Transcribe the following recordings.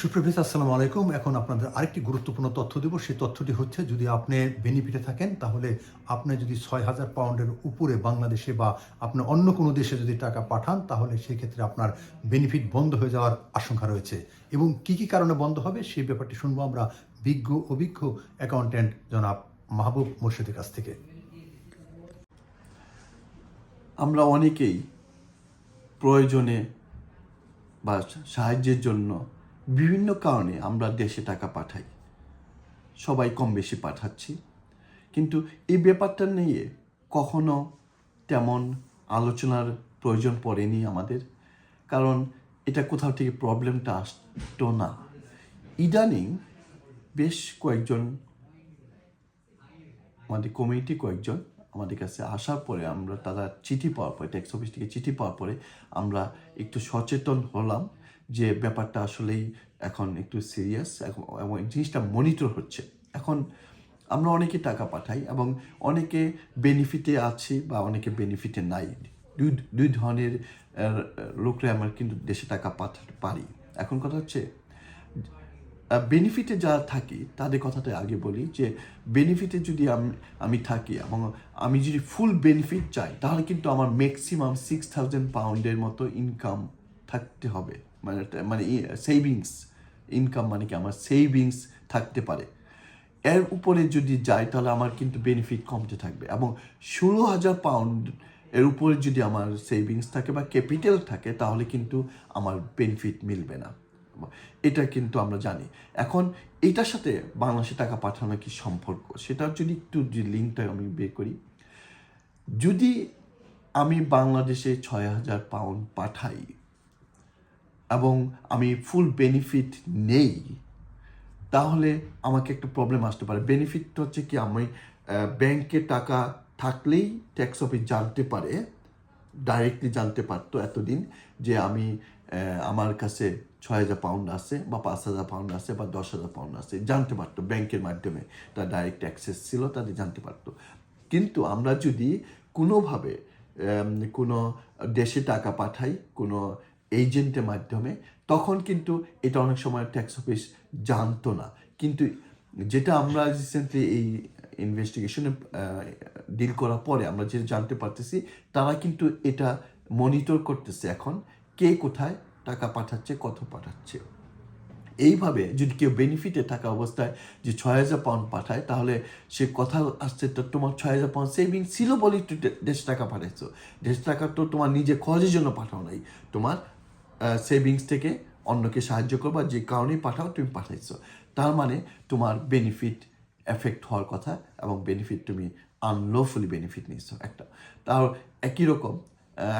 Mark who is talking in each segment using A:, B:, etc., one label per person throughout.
A: সুপ্রভাত, আসসালামু আলাইকুম। এখন আপনাদের আরেকটি গুরুত্বপূর্ণ তথ্য দেব। সেই তথ্যটি হচ্ছে, যদি আপনি বেনিফিটে থাকেন, তাহলে আপনি যদি ছয় হাজার পাউন্ডের উপরে বাংলাদেশে বা আপনি অন্য কোনো দেশে যদি টাকা পাঠান, তাহলে সেই ক্ষেত্রে আপনার বেনিফিট বন্ধ হয়ে যাওয়ার আশঙ্কা রয়েছে। এবং কি কি কারণে বন্ধ হবে সেই ব্যাপারটি শুনব আমরা বিজ্ঞ অভিজ্ঞ অ্যাকাউন্ট্যান্ট জনাব মাহবুব মুর্শিদের কাছ থেকে।
B: আমরা অনেকেই প্রয়োজনে বা সাহায্যের জন্য বিভিন্ন কারণে আমরা দেশে টাকা পাঠাই। সবাই কম বেশি পাঠাচ্ছি। কিন্তু এই ব্যাপারটা নিয়ে কখনো তেমন আলোচনার প্রয়োজন পড়েনি আমাদের। কারণ এটা কোথাও থেকে প্রবলেমটা আসতো না। ইদানিং বেশ কয়েকজন আমাদের কমিটি কয়েকজন আমাদের কাছে আসার পরে আমরা তারা চিঠি পাওয়ার পরে ট্যাক্স অফিস থেকে চিঠি পাওয়ার পরে আমরা একটু সচেতন হলাম। যে ব্যাপারটা আসলেই এখন একটু সিরিয়াস এবং জিনিসটা মনিটর হচ্ছে। এখন আমরা অনেকে টাকা পাঠাই এবং অনেকে বেনিফিটে আছে বা অনেকে বেনিফিটে নাই। দুই দুই ধরনের লোকরা আমরা কিন্তু দেশে টাকা পাঠাতে পারি। এখন কথা হচ্ছে বেনিফিটে যারা থাকি, তাদের কথাটা আগে বলি যে বেনিফিটে যদি আমি আমি থাকি এবং আমি যদি ফুল বেনিফিট চাই, তাহলে কিন্তু আমার ম্যাক্সিমাম সিক্স থাউজেন্ড পাউন্ডের মতো ইনকাম থাকতে হবে। মানে মানে সেভিংস ইনকাম মানে কি? আমার সেভিংস থাকতে পারে। এর উপরে যদি যাই, তাহলে আমার কিন্তু বেনিফিট কমতে থাকবে এবং ষোলো হাজার পাউন্ড এর উপরে যদি আমার সেভিংস থাকে বা ক্যাপিটাল থাকে, তাহলে কিন্তু আমার বেনিফিট মিলবে না। এটা কিন্তু আমরা জানি। এখন এটার সাথে বাংলাদেশে টাকা পাঠানো কি সম্পর্ক? সেটা যদি একটু লিঙ্কটা আমি বের করি। যদি আমি বাংলাদেশে ছয় হাজার পাউন্ড পাঠাই এবং আমি ফুল বেনিফিট নেই, তাহলে আমাকে একটা প্রবলেম আসতে পারে। বেনিফিট হচ্ছে কি, আমি ব্যাংকে টাকা থাকলেই ট্যাক্স অফিস জানতে পারে ডাইরেক্টলি জানতে পারতো এতদিন যে আমি আমার কাছে ছয় হাজার পাউন্ড আছে বা পাঁচ হাজার পাউন্ড আছে বা দশ হাজার পাউন্ড আছে, জানতে পারতো। ব্যাংকের মাধ্যমে তার ডাইরেক্ট অ্যাক্সেস ছিল তাদের জানতে পারতো। কিন্তু আমরা যদি কোনোভাবে কোনো দেশে টাকা পাঠাই, কোনো এজেন্টের মাধ্যমে, তখন কিন্তু এটা অনেক সময় ট্যাক্স অফিস জানতো না। কিন্তু যেটা আমরা রিসেন্টলি এই ইনভেস্টিগেশনে ডিল করার পরে আমরা যেটা জানতে পারতেছি, তারা কিন্তু এটা মনিটর করতেছে এখন, কে কোথায় টাকা পাঠাচ্ছে, কত পাঠাচ্ছে। এইভাবে যদি কেউ বেনিফিটে থাকা অবস্থায় যে ছয় হাজার পাউন্ড পাঠায়, তাহলে সে কথা আসছে, তো তোমার ছয় হাজার পাউন্ড সেভিং ছিল বলেই তো দে- দেশ টাকা পাঠাইছো। দেশ টাকা তো তোমার নিজে খরচের জন্য পাঠাও নাই। তোমার সেভিংস থেকে অন্যকে সাহায্য করবা যে কারণেই পাঠাও, তুমি পাঠাইছো। তার মানে তোমার বেনিফিট এফেক্ট হওয়ার কথা এবং বেনিফিট তুমি আনলফুলি বেনিফিট নিচ্ছো একটা। তার একই রকম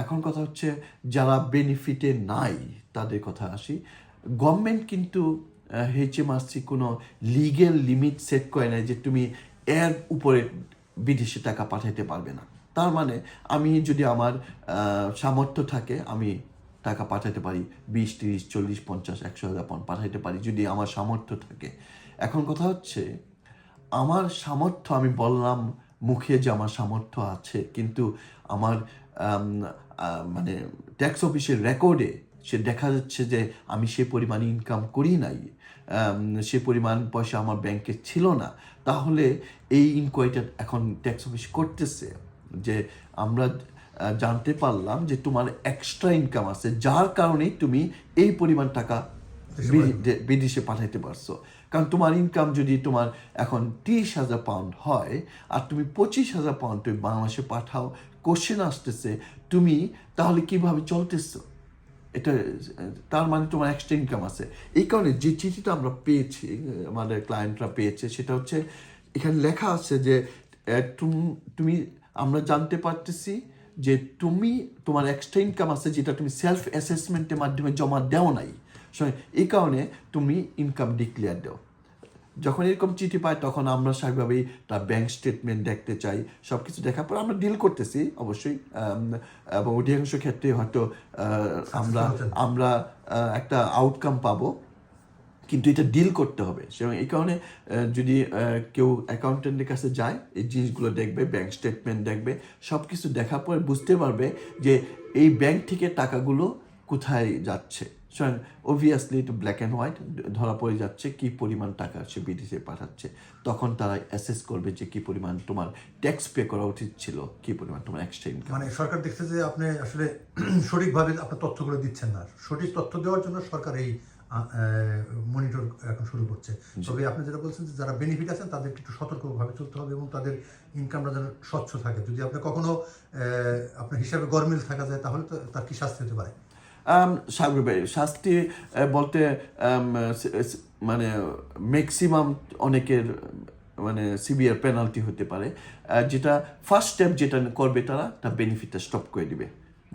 B: এখন কথা হচ্ছে যারা বেনিফিটে নাই, তাদের কথা আসি। গভর্নমেন্ট কিন্তু এইচএমআরসি কোনো লিগেল লিমিট সেট করে নাই যে তুমি এর উপরে বিদেশে টাকা পাঠাইতে পারবে না। তার মানে আমি যদি আমার সামর্থ্য থাকে, আমি টাকা পাঠাতে পারি, বিশ, তিরিশ, চল্লিশ, পঞ্চাশ, একশো হাজার পাঠাইতে পারি যদি আমার সামর্থ্য থাকে। এখন কথা হচ্ছে, আমার সামর্থ্য আমি বললাম মুখে যে আমার সামর্থ্য আছে, কিন্তু আমার মানে ট্যাক্স অফিসের রেকর্ডে সে দেখা যাচ্ছে যে আমি সে পরিমাণ ইনকাম করি নাই সে পরিমাণ পয়সা আমার ব্যাংকে ছিল না। তাহলে এই ইনকোয়ারিটা এখন ট্যাক্স অফিস করতেছে যে আমরা জানতে পারলাম যে তোমার এক্সট্রা ইনকাম আছে যার কারণে তুমি এই পরিমাণ টাকা বিদেশে পাঠাইতে পারছ। কারণ তোমার ইনকাম যদি তোমার এখন তিরিশ হাজার পাউন্ড হয় আর তুমি পঁচিশ হাজার পাউন্ড তুমি বাংলাদেশে পাঠাও কোশ্চেন আসতেছে তুমি তাহলে কীভাবে চলতেছো? এটা তার মানে তোমার এক্সট্রা ইনকাম আছে। এই কারণে যে চিঠিটা আমরা পেয়েছি আমাদের ক্লায়েন্টরা পেয়েছে সেটা হচ্ছে এখানে লেখা আছে যে তুম- তুমি আমরা জানতে পারতেছি যে তুমি তোমার এক্সট্রা ইনকাম আছে যেটা তুমি সেলফ অ্যাসেসমেন্টের মাধ্যমে জমা দেও নাই এই কারণে তুমি ইনকাম ডিক্লেয়ার দাও। যখন এরকম চিঠি পাই তখন আমরা স্বাভাবিকভাবেই তার ব্যাংক স্টেটমেন্ট দেখতে চাই সব কিছু দেখার পর আমরা ডিল করতেছি অবশ্যই এবং অধিকাংশ ক্ষেত্রে হয়তো আমরা আমরা একটা আউটকাম পাবো। কিন্তু এটা ডিল করতে হবে। এবং এই কারণে যদি কেউ অ্যাকাউন্টেন্টের কাছে যায়, এই জিনিসগুলো দেখবে ব্যাংক স্টেটমেন্ট দেখবে সব কিছু দেখার পরে বুঝতে পারবে যে এই ব্যাংক থেকে টাকাগুলো কোথায় যাচ্ছে। সুতরাং অবভিয়াসলি এটা ব্ল্যাক অ্যান্ড হোয়াইট ধরা পড়ে যাচ্ছে কি পরিমাণ টাকা সে বিদেশে পাঠাচ্ছে। তখন তারা অ্যাসেস করবে যে কি পরিমাণ তোমার ট্যাক্স পে করা উচিত ছিল, কি পরিমাণ তোমার এক্সট্রা ইনকাম
A: মানে সরকার দেখছে যে আপনি আসলে সঠিকভাবে আপনার তথ্যগুলো দিচ্ছেন না। সঠিক তথ্য দেওয়ার জন্য সরকার এই মনিটর এখন শুরু করছে। তবে আপনি যেটা বলছেন যে যারা বেনিফিট আছেন তাদেরকে একটু সতর্কভাবে চলতে হবে এবং তাদের ইনকামটা যেন স্বচ্ছ থাকে। যদি আপনি কখনো আপনার হিসাবে গরমিল থাকা যায় তাহলে তো তার কি শাস্তি হতে পারে?
B: শাস্তি বলতে মানে ম্যাক্সিমাম অনেকের মানে সিভিয়ার পেনাল্টি হতে পারে। যেটা ফার্স্ট স্টেপ যেটা করবে তারা তার বেনিফিটটা স্টপ করে দিবে।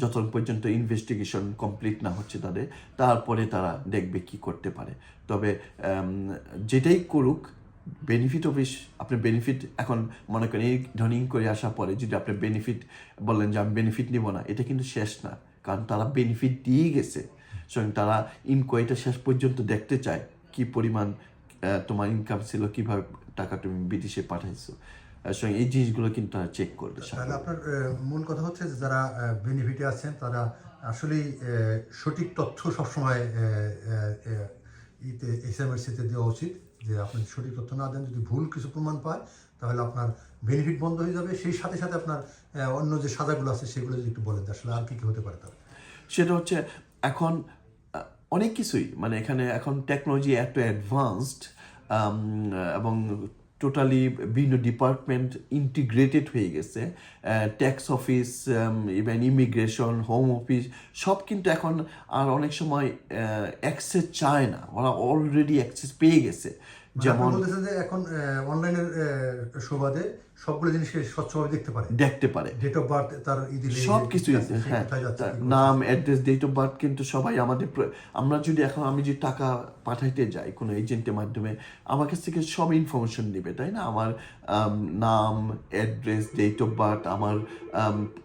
B: যতক্ষণ পর্যন্ত ইনভেস্টিগেশন কমপ্লিট না হচ্ছে তাদের, তারপরে তারা দেখবে কি করতে পারে। তবে যেটাই করুক বেনিফিট অফিস আপনি বেনিফিট এখন মনে করেন এই ধরনের করে আসার পরে যদি আপনি বেনিফিট বললেন যে আমি বেনিফিট নিব না, এটা কিন্তু শেষ না। কারণ তারা বেনিফিট দিয়ে গেছে। সুতরাং তারা ইনকোয়ারিটা শেষ পর্যন্ত দেখতে চায়, কি পরিমাণ তোমার ইনকাম ছিল, কীভাবে টাকা তুমি বিদেশে পাঠাইছো। সুতরাং এই জিনিসগুলো কিন্তু চেক করবে
A: তাহলে আপনার মূল কথা হচ্ছে যে যারা বেনিফিটে আছেন তারা আসলেই সঠিক তথ্য সবসময় ইতে এসএমএসিতে দেওয়া উচিত যে আপনি সঠিক তথ্য না দেন যদি ভুল কিছু প্রমাণ পায় তাহলে আপনার বেনিফিট বন্ধ হয়ে যাবে। সেই সাথে সাথে আপনার অন্য যে সাজাগুলো আছে সেগুলো যদি একটু বলেন আসলে আর কি কি হতে পারে তার
B: সেটা হচ্ছে এখন অনেক কিছুই মানে এখানে এখন টেকনোলজি এত অ্যাডভান্সড এবং টোটালি বিভিন্ন ডিপার্টমেন্ট ইন্টিগ্রেটেড হয়ে গেছে। Tax office even immigration home office সব কিন্তু এখন আর অনেক সময় অ্যাক্সেস চায় না। ওরা অলরেডি অ্যাক্সেস পেয়ে গেছে।
A: যেমন
B: যেমন
A: এখন অনলাইনের সুবাদে সবগুলো জিনিসকে স্বচ্ছভাবে দেখতে পারে।
B: দেখতে পারে।
A: ডেট অফ বার্থ তার
B: সব কিছুই
A: আছে,
B: হ্যাঁ। নাম অ্যাড্রেস ডেট অফ বার্থ কিন্তু সবাই আমাদের আমরা যদি এখন আমি যদি টাকা পাঠাইতে যাই কোনো এজেন্টের মাধ্যমে আমার কাছ থেকে সব ইনফরমেশন নেবে তাই না? আমার নাম অ্যাড্রেস ডেট অফ বার্থ আমার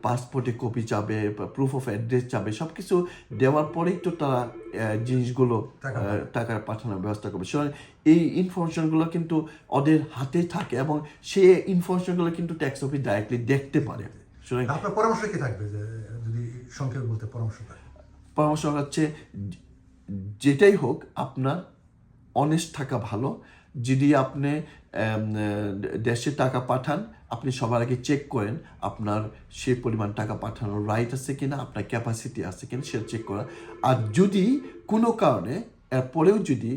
B: পাসপোর্টে কপি চাবে প্রুফ অফ অ্যাড্রেস চাবে সব কিছু দেওয়ার পরেই তো তারা জিনিসগুলো
A: টাকা
B: টাকা পাঠানোর ব্যবস্থা করবে। সুতরাং এই ইনফরমেশনগুলো কিন্তু ওদের হাতে থাকে এবং সে ইনফরমেশনগুলো কিন্তু ট্যাক্স অফিস ডাইরেক্টলি দেখতে পারে।
A: আপনার পরামর্শ কি থাকবে যদি সংক্ষেপে বলতে পরামর্শ
B: পরামর্শ হচ্ছে যেটাই হোক আপনার অনেস্ট থাকা ভালো। যদি আপনি দেশে টাকা পাঠান আপনি সবার আগে চেক করেন আপনার সে পরিমাণ টাকা পাঠানোর রাইট আছে কিনা আপনার ক্যাপাসিটি আছে কিনা সেটা চেক করা। আর যদি কোনো কারণে এরপরেও যদি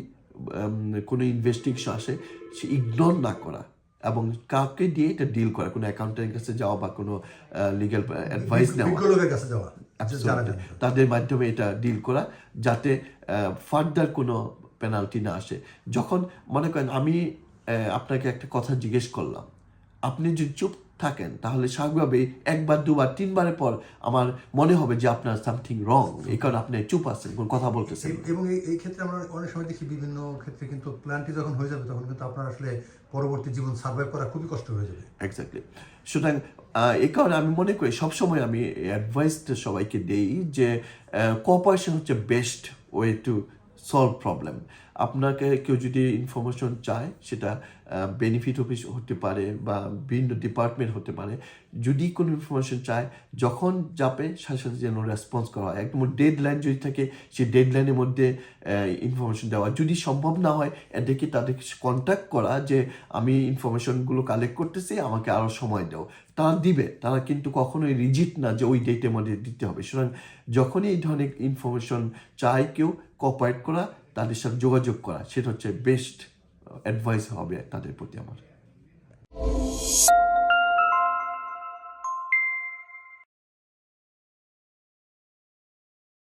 B: কোনো ইনভেস্টিগেশন আসে সে ইগনোর না করা। এবং কাউকে দিয়ে এটা ডিল করা কোনো অ্যাকাউন্টেন্টের কাছে যাওয়া বা কোনো লিগ্যাল অ্যাডভাইস নেওয়া।
A: কাছে যাওয়া
B: তাদের মাধ্যমে এটা ডিল করা যাতে ফার্দার কোনো পেনাল্টি না আসে। যখন মনে করেন আমি আপনাকে একটা কথা জিজ্ঞেস করলাম আপনি যদি চুপ থাকেন তাহলে স্বাভাবিকভাবেই একবার দুবার তিনবারের পর আমার মনে হবে যে আপনার সামথিং রং এই কারণে আপনি চুপ আছেন কোনো কথা বলতেছেন
A: এবং এই ক্ষেত্রে আমরা অনেক সময় দেখি বিভিন্ন ক্ষেত্রে কিন্তু প্ল্যানটি যখন হয়ে যাবে তখন কিন্তু আপনার আসলে পরবর্তী জীবন সার্ভাইভ করা খুবই কষ্ট হয়ে যাবে।
B: এক্স্যাক্টলি সুতরাং এ কারণে আমি মনে করি সবসময় আমি অ্যাডভাইসটা সবাইকে দেই যে কোঅপারেশন হচ্ছে best way to solve problem আপনাকে কেউ যদি ইনফরমেশন চায়, সেটা বেনিফিট অফিস হতে পারে বা বিভিন্ন ডিপার্টমেন্ট হতে পারে, যদি কোনো ইনফরমেশন চায়, যখন যাবে, সাথে সাথে যেন রেসপন্স করা হয়। একদম ডেড লাইন যদি থাকে, সেই ডেড লাইনের মধ্যে ইনফরমেশন দেওয়া। যদি সম্ভব না হয়, এদেরকে তাদেরকে কন্ট্যাক্ট করা যে, আমি ইনফরমেশনগুলো কালেক্ট করতেছি, আমাকে আরও সময় দাও। তারা দিবে। তারা কিন্তু কখনোই রিজিট না যে, ওই ডেটের মধ্যে দিতে হবে। সুতরাং যখনই এই ধরনের ইনফরমেশন চায় কেউ কোঅপারেট করা তাদের সাথে যোগাযোগ করা সেটা হচ্ছে বেস্ট অ্যাডভাইস হবে তাদের প্রতি আমার।